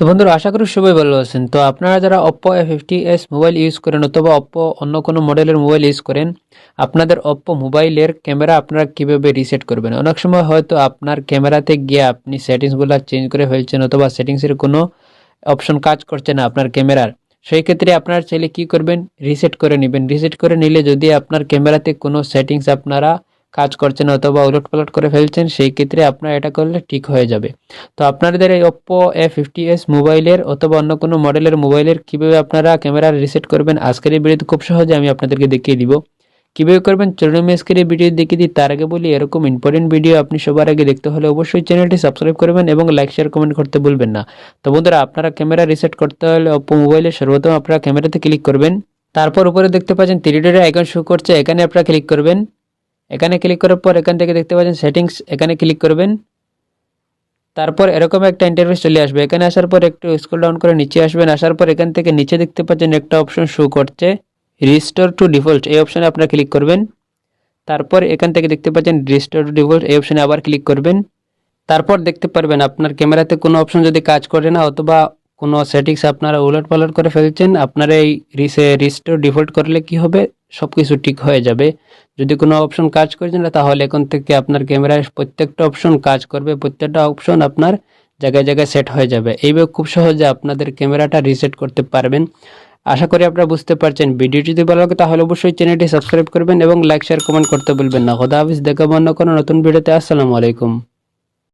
তো বন্ধুরা, আশা করি সবাই ভালো আছেন। তো আপনারা যারা Oppo A fifty S mobile use করেন অথবা অপ্পো অন্য কোনো মডেলের মোবাইল ইউজ করেন, আপনাদের অপ্পো মোবাইলের ক্যামেরা আপনারা কীভাবে রিসেট করবেন? অনেক সময় হয়তো আপনার ক্যামেরাতে গিয়ে আপনি সেটিংসগুলো চেঞ্জ করে ফেলছেন অথবা সেটিংসের কোনো অপশন কাজ করছে না আপনার ক্যামেরার সেই ক্ষেত্রে আপনার চাইলে কি করবেন? রিসেট করে নেবেন। রিসেট করে নিলে যদি আপনার ক্যামেরাতে কোনো সেটিংস আপনারা কাজ করছেন অথবা উলট পালট করে ফেলছেন, সেই ক্ষেত্রে আপনার এটা করলে ঠিক হয়ে যাবে। তো আপনাদের এই ওপ্পো এ ফিফটি এস মোবাইলের অথবা অন্য কোনো মডেলের মোবাইলের কীভাবে আপনারা ক্যামেরা রিসেট করবেন, আজকের এই ভিডিওতে খুব সহজে আমি আপনাদেরকে দেখিয়ে দিব। কীভাবে করবেন চলুন আমি আজকের এই ভিডিও দেখিয়ে দিই। তার আগে বলি, এরকম ইম্পর্টেন্ট ভিডিও আপনি সবার আগে দেখতে হলে অবশ্যই চ্যানেলটি সাবস্ক্রাইব করবেন এবং লাইক শেয়ার কমেন্ট করতে ভুলবেন না। তো বন্ধুরা, আপনারা ক্যামেরা রিসেট করতে হলে ওপ্পো মোবাইলে সর্বপ্রথম আপনারা ক্যামেরাতে ক্লিক করবেন। তারপর উপরে দেখতে পাচ্ছেন থ্রি ডটের আইকন শো করছে, এখানে আপনারা ক্লিক করবেন। এখানে ক্লিক করার পর এখান থেকে দেখতে পাচ্ছেন সেটিংস এখানে ক্লিক করবেন। তারপর এরকম একটা ইন্টারভিউ চলে আসবে। এখানে আসার পর একটু স্ক্রল ডাউন করে নিচে আসবেন। আসার পর এখান থেকে নিচে দেখতে পাচ্ছেন একটা অপশন শো করছে রিস্টোর টু ডিফল্ট এই অপশনে আপনারা ক্লিক করবেন। তারপর এখান থেকে দেখতে পাচ্ছেন রিস্টোর টু ডিফল্ট এই অপশনে আবার ক্লিক করবেন। তারপর দেখতে পারবেন আপনার ক্যামেরাতে কোনো অপশন যদি কাজ করে না, অথবা কোনো সেটিংস আপনারা উলট পালট করে ফেলছেন, আপনারা এই রিস্টোর ডিফল্ট করলে কি হবে? সব কিছু ঠিক হয়ে যাবে। যদি কোনো অপশন কাজ করছে না, তাহলে এখন থেকে আপনার ক্যামেরায় প্রত্যেকটা অপশন কাজ করবে। প্রত্যেকটা অপশন আপনার জায়গায় জায়গায় সেট হয়ে যাবে। এইভাবে খুব সহজে আপনাদের ক্যামেরাটা রিসেট করতে পারবেন। আশা করি আপনারা বুঝতে পারছেন ভিডিওটি। যদি ভালো লাগে, তাহলে অবশ্যই চ্যানেলটি সাবস্ক্রাইব করবেন এবং লাইক শেয়ার কমেন্ট করতে বলবেন না। খোদা হাফিজ। দেখাবো অন্য কোনো নতুন ভিডিওতে। আসসালামু আলাইকুম।